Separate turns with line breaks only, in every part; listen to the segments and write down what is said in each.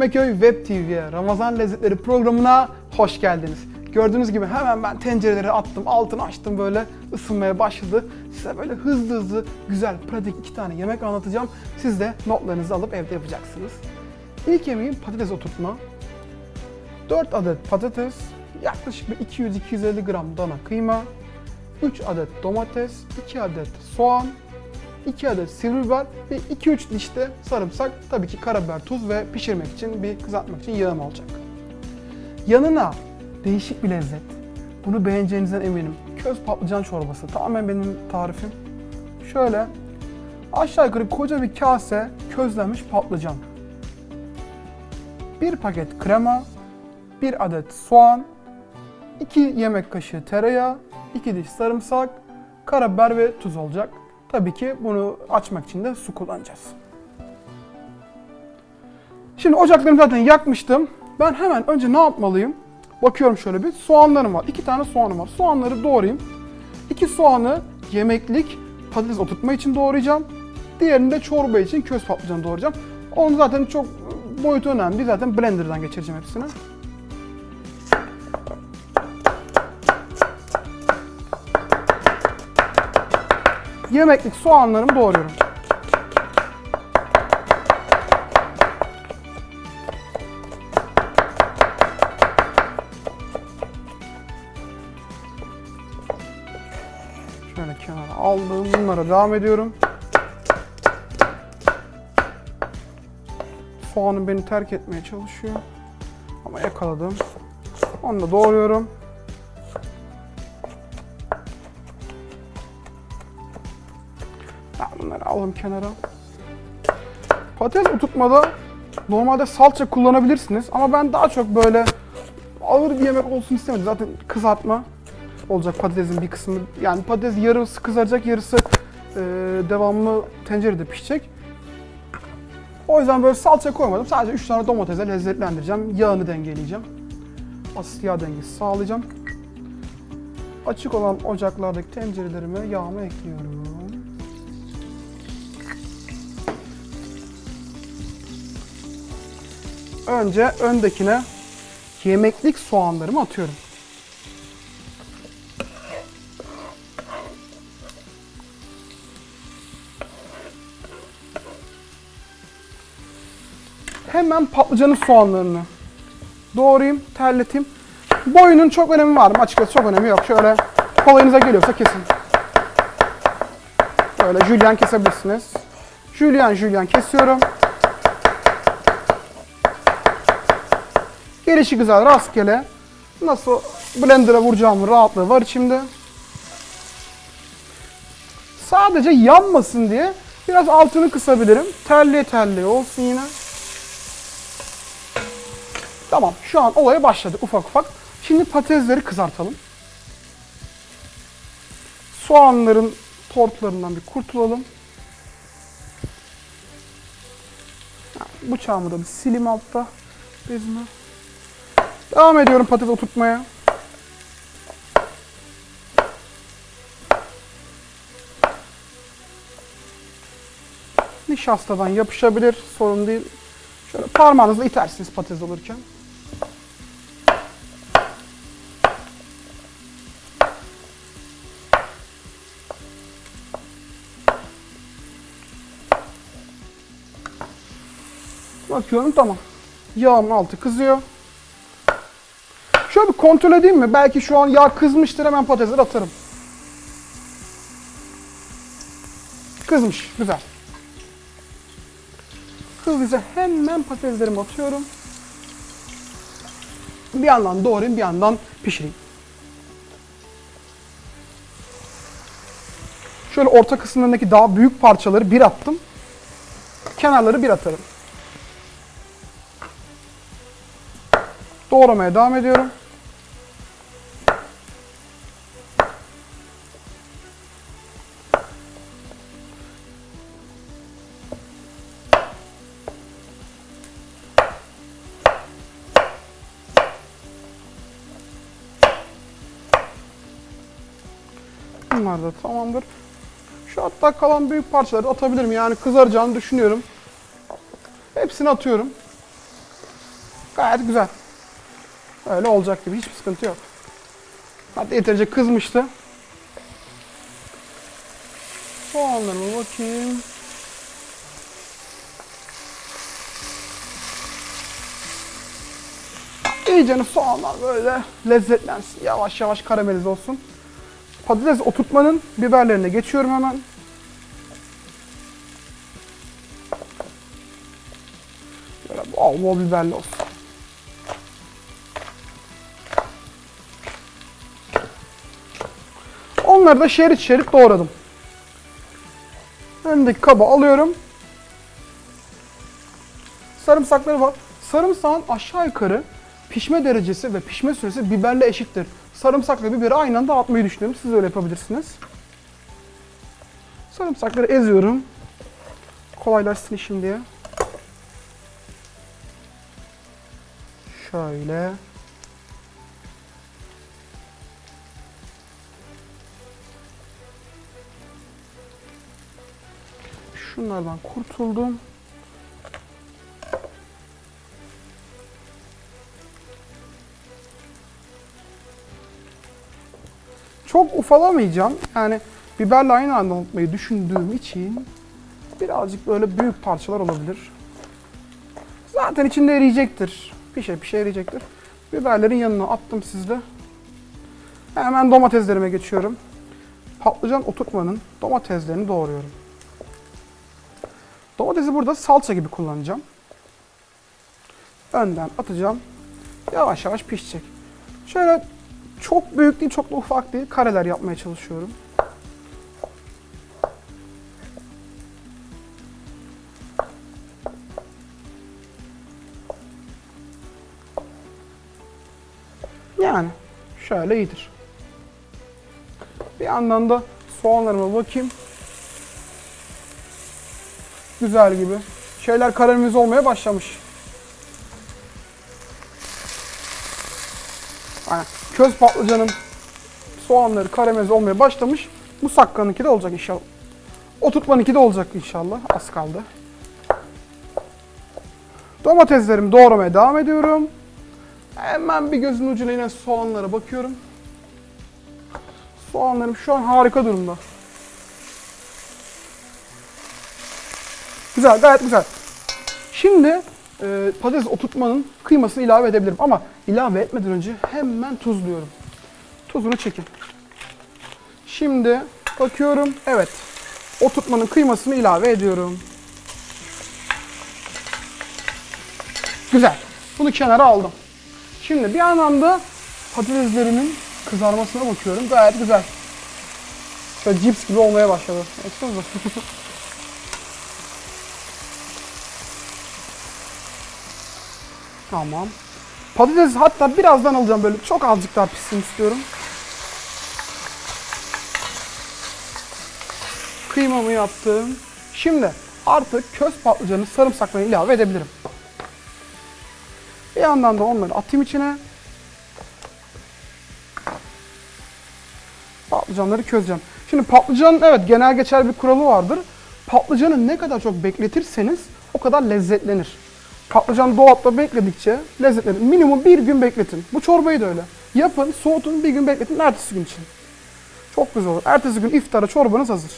Çekmeköy Web TV'ye Ramazan Lezzetleri programına hoş geldiniz. Gördüğünüz gibi hemen ben tencereleri attım, altını açtım böyle ısınmaya başladı. Size böyle hızlı hızlı, güzel, pratik iki tane yemek anlatacağım. Siz de notlarınızı alıp evde yapacaksınız. İlk yemeğim patates oturtma. 4 adet patates, yaklaşık bir 200-250 gram dana kıyma, 3 adet domates, 2 adet soğan, 2 adet sivri biber ve 2-3 diş de sarımsak, tabii ki karabiber, tuz ve pişirmek için, bir kızartmak için yağım olacak. Yanına değişik bir lezzet. Bunu beğeneceğinizden eminim. Köz patlıcan çorbası. Tamamen benim tarifim. Şöyle aşağı yukarı koca bir kase közlenmiş patlıcan. Bir paket krema, bir adet soğan, 2 yemek kaşığı tereyağı, 2 diş sarımsak, karabiber ve tuz olacak. Tabii ki bunu açmak için de su kullanacağız. Şimdi ocaklarımı zaten yakmıştım. Ben hemen önce ne yapmalıyım? Bakıyorum şöyle bir. Soğanlarım var. İki tane soğanım var. Soğanları doğrayayım. İki soğanı yemeklik patates oturtma için doğrayacağım. Diğerini de çorba için köz patlıcanı doğrayacağım. Onu zaten çok boyutu önemli. Zaten blenderdan geçireceğim hepsini. Yemeklik soğanlarımı doğruyorum. Şöyle kenara aldım. Bunlara devam ediyorum. Soğanım beni terk etmeye çalışıyor. Ama yakaladım. Onu da doğruyorum. Alalım kenara. Patates oturtmada normalde salça kullanabilirsiniz ama ben daha çok böyle ağır bir yemek olsun istemedim. Zaten kızartma olacak patatesin bir kısmı. Yani patates yarısı kızaracak, yarısı e, devamlı tencerede pişecek. O yüzden böyle salça koymadım. Sadece 3 tane domatesle lezzetlendireceğim. Yağını dengeleyeceğim. Asit yağ dengesi sağlayacağım. Açık olan ocaklardaki tencerelerime yağımı ekliyorum. Önce öndekine yemeklik soğanlarımı atıyorum. Hemen patlıcanın soğanlarını doğrayayım, terleteyim. Boyunun çok önemi var mı? Açıkçası çok önemi yok. Şöyle kolayınıza geliyorsa kesin. Böyle jülyen kesebilirsiniz. Jülyen jülyen kesiyorum. Gelişi güzel, rastgele. Nasıl blender'a vuracağımın rahatlığı var içimde. Sadece yanmasın diye biraz altını kısabilirim. Terliye terliye olsun yine. Tamam, şu an olaya başladı ufak ufak. Şimdi patatesleri kızartalım. Soğanların tortlarından bir kurtulalım. Bıçağımı da bir silim altta bezime. Devam ediyorum patates oturtmaya. Nişastadan yapışabilir, sorun değil. Şöyle parmağınızla itersiniz patates olurken. Bakıyorum tamam. Yağın altı kızıyor. Şöyle bir kontrol edeyim mi? Belki şu an yağ kızmıştır hemen patatesleri atarım. Kızmış. Güzel. Hızlıca hemen patateslerimi atıyorum. Bir yandan doğrayayım, bir yandan pişireyim. Şöyle orta kısımlarındaki daha büyük parçaları bir attım. Kenarları bir atarım. Doğramaya devam ediyorum. Bunlar da tamamdır. Şu hatta kalan büyük parçaları atabilirim. Yani kızaracağını düşünüyorum. Hepsini atıyorum. Gayet güzel. Öyle olacak gibi. Hiçbir sıkıntı yok. Hatta yeterince kızmıştı. Soğanlarıma bakayım. İyice soğanlar böyle lezzetlensin. Yavaş yavaş karamelize olsun. Patates oturtmanın biberlerine geçiyorum hemen. Böyle bol bol biberli olsun. Onları da şerit şerit doğradım. Önündeki kaba alıyorum. Sarımsakları var. Sarımsağın aşağı yukarı pişme derecesi ve pişme süresi biberle eşittir. Sarımsakla biberi aynı anda atmayı düşünüyorum. Siz öyle yapabilirsiniz. Sarımsakları eziyorum. Kolaylaşsın işim diye. Şöyle. Şunlardan kurtuldum. Çok ufalamayacağım. Yani biberle aynı anda unutmayı düşündüğüm için birazcık böyle büyük parçalar olabilir. Zaten içinde eriyecektir. Pişe pişe eriyecektir. Biberlerin yanına attım sizde. Hemen domateslerime geçiyorum. Patlıcan oturtmanın domateslerini doğruyorum. Domatesi burada salça gibi kullanacağım. Önden atacağım. Yavaş yavaş pişecek. Şöyle çok büyük değil, çok da ufak değil. Kareler yapmaya çalışıyorum. Yani şöyle iyidir. Bir yandan da soğanlarıma bakayım. Güzel gibi. Şeyler karamelize olmaya başlamış. Aynen. Köz patlıcanın soğanları karamelize olmaya başlamış. Bu sakkanınki de olacak inşallah. Oturtmanınki de olacak inşallah. Az kaldı. Domateslerimi doğramaya devam ediyorum. Hemen bir gözün ucuyla yine soğanlara bakıyorum. Soğanlarım şu an harika durumda. Güzel, gayet güzel. Şimdi e, patates oturtmanın kıymasını ilave edebilirim ama ilave etmeden önce hemen tuzluyorum. Tuzunu çekin. Şimdi bakıyorum, evet. Oturtmanın kıymasını ilave ediyorum. Güzel. Bunu kenara aldım. Şimdi bir yandan da patateslerimin kızarmasına bakıyorum. Gayet güzel. Şöyle cips gibi olmaya başladı. Baksanıza. Tamam. Patates hatta birazdan alacağım böyle çok azıcık daha pişsin istiyorum. Kıymamı yaptım. Şimdi artık köz patlıcanı sarımsaklarını ilave edebilirim. Bir yandan da onları atayım içine. Patlıcanları közeceğim. Şimdi patlıcanın evet genel geçer bir kuralı vardır. Patlıcanı ne kadar çok bekletirseniz o kadar lezzetlenir. Patlıcan dolapta bekledikçe lezzetlenir. Minimum bir gün bekletin. Bu çorbayı da öyle. Yapın, soğutun, bir gün bekletin ertesi gün için. Çok güzel olur. Ertesi gün iftara çorbanız hazır.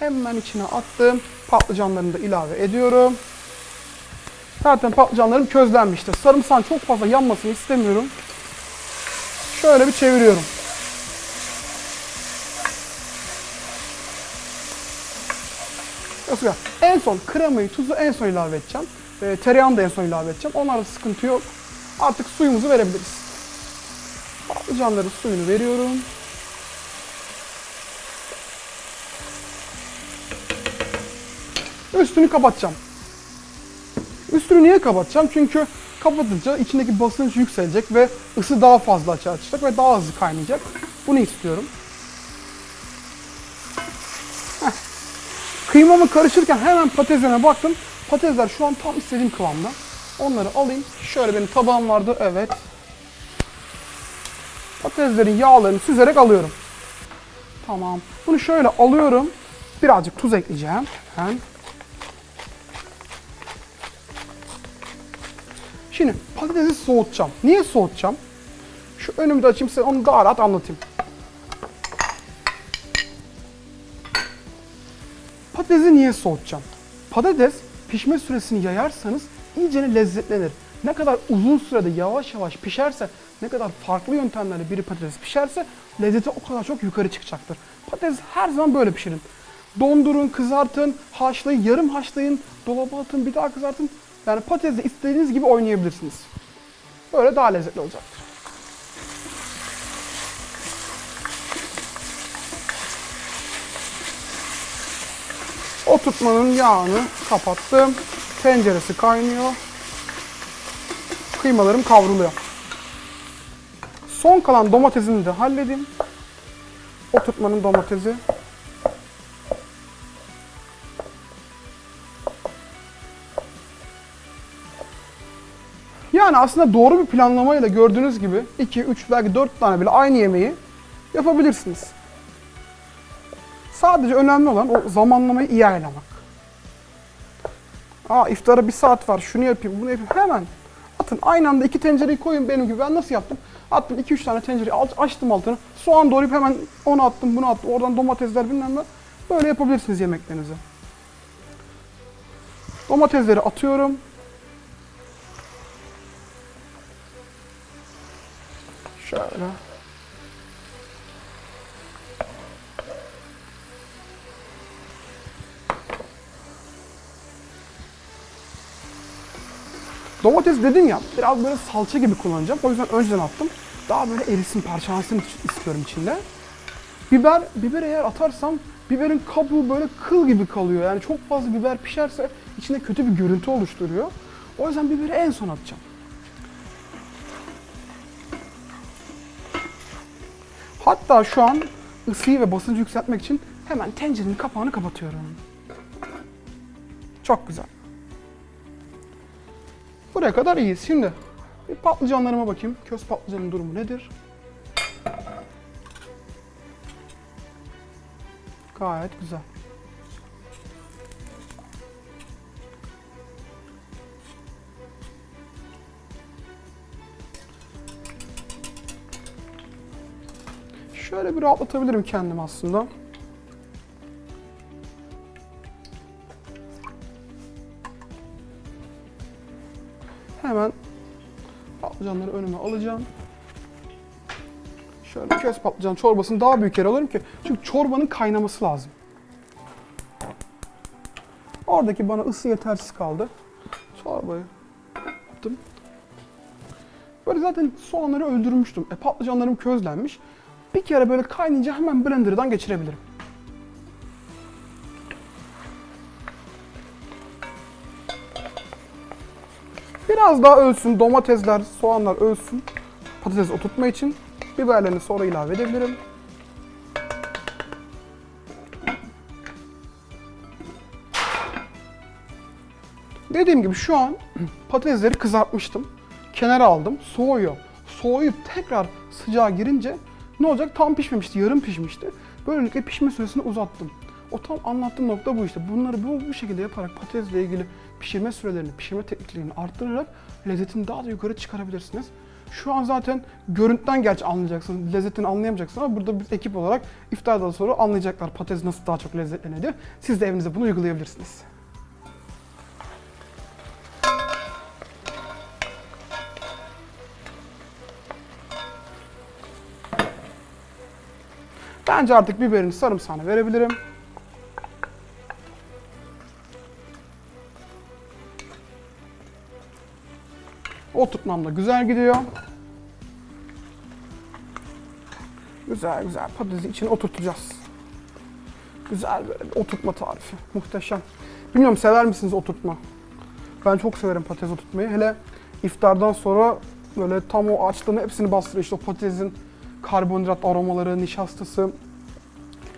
Hemen içine attım. Patlıcanlarını da ilave ediyorum. Zaten patlıcanlarım közlenmiştir. Sarımsağın çok fazla yanmasını istemiyorum. Şöyle bir çeviriyorum. Mesela en son kremayı, tuzu en son ilave edeceğim. E, tereyağını da en son ilave edeceğim. Onlarda sıkıntı yok. Artık suyumuzu verebiliriz. Patlıcanların suyunu veriyorum. Üstünü kapatacağım. Üstünü niye kapatacağım? Çünkü kapatınca içindeki basınç yükselecek ve ısı daha fazla açığa çıkacak ve daha hızlı kaynayacak. Bunu istiyorum. Kıymamı karışırken hemen patateslerine baktım. Patatesler şu an tam istediğim kıvamda. Onları alayım. Şöyle benim tabağım vardı. Evet. Patateslerin yağlarını süzerek alıyorum. Tamam. Bunu şöyle alıyorum. Birazcık tuz ekleyeceğim. Hemen. Şimdi patatesi soğutacağım. Niye soğutacağım? Şu önümde açayım size onu daha rahat anlatayım. Patatesi niye soğutacağım? Patates pişme süresini yayarsanız iyicene lezzetlenir. Ne kadar uzun sürede yavaş yavaş pişerse, ne kadar farklı yöntemlerle biri patates pişerse lezzeti o kadar çok yukarı çıkacaktır. Patates her zaman böyle pişirin. Dondurun, kızartın, haşlayın, yarım haşlayın, dolaba atın, bir daha kızartın. Yani patatesi istediğiniz gibi oynayabilirsiniz. Böyle daha lezzetli olacaktır. Oturtmanın yağını kapattım. Tenceresi kaynıyor. Kıymalarım kavruluyor. Son kalan domatesini de halledeyim. Oturtmanın domatesi. Yani aslında doğru bir planlamayla gördüğünüz gibi 2, 3 belki 4 tane bile aynı yemeği yapabilirsiniz. Sadece önemli olan o zamanlamayı iyi ayarlamak. Aa iftara bir saat var şunu yapayım bunu yapayım hemen atın aynı anda iki tencereyi koyun benim gibi ben nasıl yaptım? Attım 2-3 tane tencereyi açtım altını soğan doğrayıp hemen onu attım bunu attım oradan domatesler bilmem ne böyle yapabilirsiniz yemeklerinizi. Domatesleri atıyorum. Şöyle. Domates dedim ya biraz böyle salça gibi kullanacağım. O yüzden önceden attım. Daha böyle erisin, parçalansın istiyorum içinde. Biber, biber eğer atarsam biberin kabuğu böyle kıl gibi kalıyor. Yani çok fazla biber pişerse içinde kötü bir görüntü oluşturuyor. O yüzden biberi en son atacağım. Hatta şu an ısıyı ve basıncı yükseltmek için hemen tencerenin kapağını kapatıyorum. Çok güzel. Buraya kadar iyiyiz. Şimdi bir patlıcanlarıma bakayım. Köz patlıcanın durumu nedir? Gayet güzel. Şöyle bir rahatlatabilirim kendimi aslında. Alacağım. Şöyle köz patlıcan çorbasını daha büyük yer alıyorum ki çünkü çorbanın kaynaması lazım. Oradaki bana ısı yetersiz kaldı. Çorbayı yaptım. Böyle zaten soğanları öldürmüştüm. E, patlıcanlarım közlenmiş. Bir kere böyle kaynayınca hemen blenderdan geçirebilirim. Biraz daha ölsün, domatesler, soğanlar ölsün. Patates oturtma için biberlerini sonra ilave edebilirim. Dediğim gibi şu an patatesleri kızartmıştım. Kenara aldım, soğuyor. Soğuyup tekrar sıcağa girince ne olacak? Tam pişmemişti, yarım pişmişti. Böylelikle pişme süresini uzattım. O tam anlattığım nokta bu işte. Bunları bu, bu şekilde yaparak patatesle ilgili pişirme sürelerini, pişirme tekniklerini arttırarak lezzetini daha da yukarı çıkarabilirsiniz. Şu an zaten görüntüden gerçi anlayacaksınız, lezzetini anlayamayacaksınız ama burada biz ekip olarak iftardan sonra anlayacaklar patates nasıl daha çok lezzetleniyor. Siz de evinizde bunu uygulayabilirsiniz. Bence artık biberini sarımsağını verebilirim. Oturtmam da güzel gidiyor. Güzel güzel patatesi içine oturtacağız. Güzel böyle bir oturtma tarifi. Muhteşem. Bilmiyorum sever misiniz oturtma? Ben çok severim patates oturtmayı. Hele iftardan sonra böyle tam o açlığını hepsini bastırıyor. İşte o patatesin karbonhidrat aromaları, nişastası,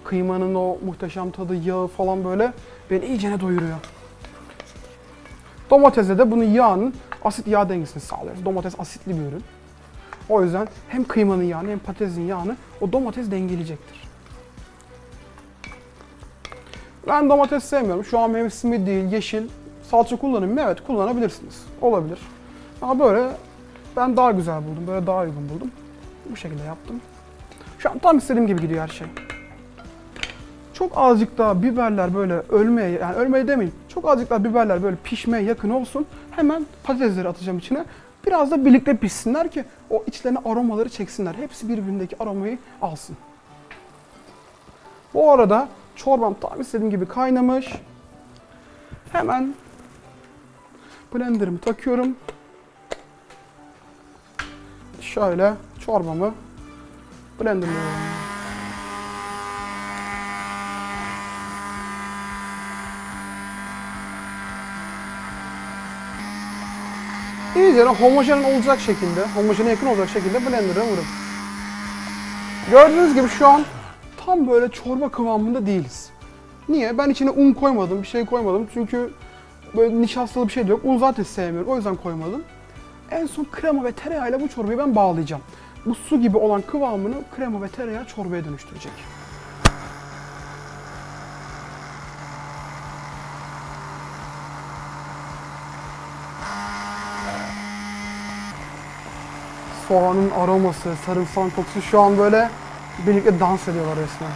kıymanın o muhteşem tadı, yağı falan böyle beni iyicene doyuruyor. Domatese de bunun yağının asit yağ dengesini sağlıyoruz. Domates asitli bir ürün. O yüzden hem kıymanın yağını hem patatesin yağını o domates dengeleyecektir. Ben domates sevmiyorum. Şu an mevsimi değil, yeşil. Salça kullanayım mı? Evet kullanabilirsiniz. Olabilir. Ama böyle ben daha güzel buldum. Böyle daha uygun buldum. Bu şekilde yaptım. Şu an tam istediğim gibi gidiyor her şey. Çok azıcık daha biberler böyle ölmeye, yani ölmeye demeyin. Çok azıcık daha biberler böyle pişmeye yakın olsun. Hemen patatesleri atacağım içine. Biraz da birlikte pişsinler ki o içlerine aromaları çeksinler. Hepsi birbirindeki aromayı alsın. Bu arada çorbam tam istediğim gibi kaynamış. Hemen blenderımı takıyorum. Şöyle çorbamı blenderlıyorum. İyice homojen olacak şekilde, homojene yakın olacak şekilde blender'a vurun. Gördüğünüz gibi şu an tam böyle çorba kıvamında değiliz. Niye? Ben içine un koymadım, bir şey koymadım. Çünkü böyle nişastalı bir şey de yok. Un zaten sevmiyorum. O yüzden koymadım. En son krema ve tereyağıyla bu çorbayı ben bağlayacağım. Bu su gibi olan kıvamını krema ve tereyağı çorbaya dönüştürecek. Soğanın aroması, sarımsağın kokusu şu an böyle birlikte dans ediyorlar resmen.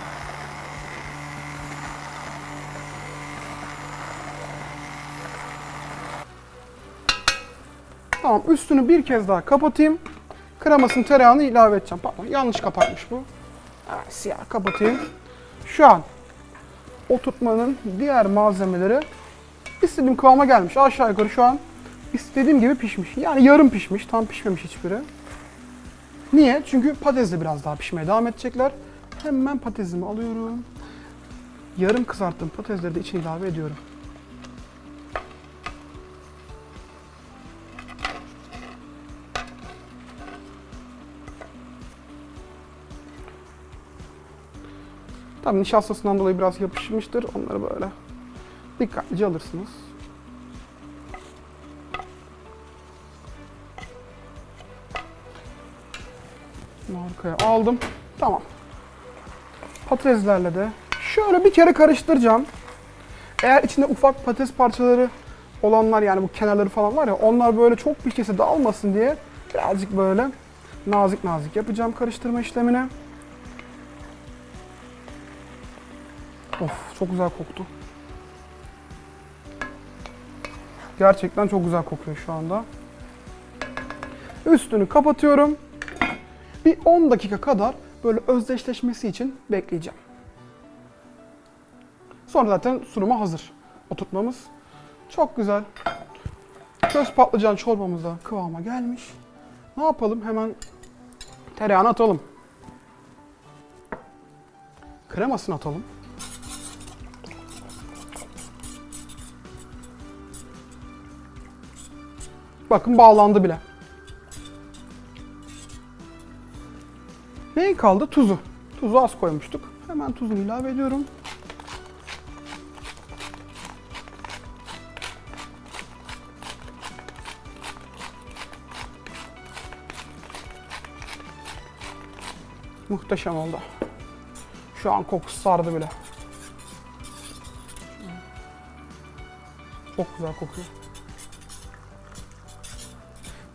Tamam üstünü bir kez daha kapatayım. Kremasını tereyağını ilave edeceğim. Pardon yanlış kapatmış bu. Evet, siyah kapatayım. Şu an oturtmanın diğer malzemeleri istediğim kıvama gelmiş. Aşağı yukarı şu an istediğim gibi pişmiş. Yani yarım pişmiş. Tam pişmemiş hiçbiri. Niye? Çünkü patates de biraz daha pişmeye devam edecekler. Hemen patatesimi alıyorum. Yarım kızarttığım patatesleri de içine ilave ediyorum. Tabii nişastasından dolayı biraz yapışmıştır. Onları böyle dikkatlice alırsınız. Arkaya aldım. Tamam. Patateslerle de şöyle bir kere karıştıracağım. Eğer içinde ufak patates parçaları olanlar yani bu kenarları falan var ya onlar böyle çok bir kese dağılmasın diye birazcık böyle nazik nazik yapacağım karıştırma işlemini. Of çok güzel koktu. Gerçekten çok güzel kokuyor şu anda. Üstünü kapatıyorum. Bir 10 dakika kadar böyle özdeşleşmesi için bekleyeceğim. Sonra zaten sunuma hazır. Oturtmamız çok güzel. Köz patlıcan çorbamız da kıvama gelmiş. Ne yapalım? Hemen tereyağını atalım. Kremasını atalım. Bakın bağlandı bile. Kaldı? Tuzu. Tuzu az koymuştuk. Hemen tuzunu ilave ediyorum. Muhteşem oldu. Şu an kokusu sardı bile. Çok güzel kokuyor.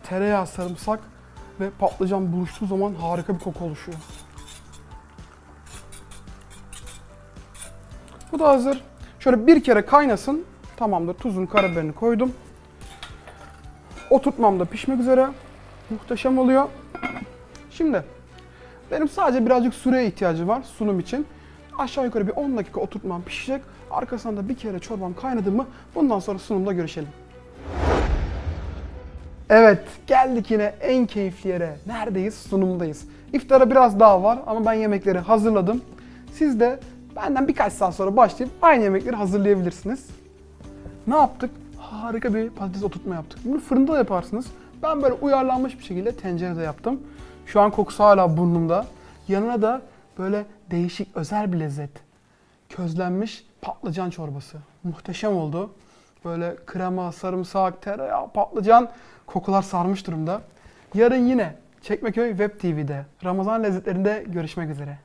Tereyağı, sarımsak ve patlıcan buluştuğu zaman harika bir koku oluşuyor. Bu da hazır. Şöyle bir kere kaynasın. Tamamdır. Tuzunu, karabiberini koydum. Oturtmam da pişmek üzere. Muhteşem oluyor. Şimdi benim sadece birazcık süreye ihtiyacım var sunum için. Aşağı yukarı bir 10 dakika oturtmam pişecek. Arkasından da bir kere çorbam kaynadı mı bundan sonra sunumda görüşelim. Evet, geldik yine en keyifli yere. Neredeyiz? Sunumdayız. İftara biraz daha var ama ben yemekleri hazırladım. Siz de benden birkaç saat sonra başlayıp aynı yemekleri hazırlayabilirsiniz. Ne yaptık? Harika bir patates oturtma yaptık. Bunu fırında da yaparsınız. Ben böyle uyarlanmış bir şekilde tencerede yaptım. Şu an kokusu hala burnumda. Yanına da böyle değişik, özel bir lezzet. Közlenmiş patlıcan çorbası. Muhteşem oldu. Böyle krema, sarımsak, tereyağı, patlıcan kokular sarmış durumda. Yarın yine Çekmeköy Web TV'de Ramazan lezzetlerinde görüşmek üzere.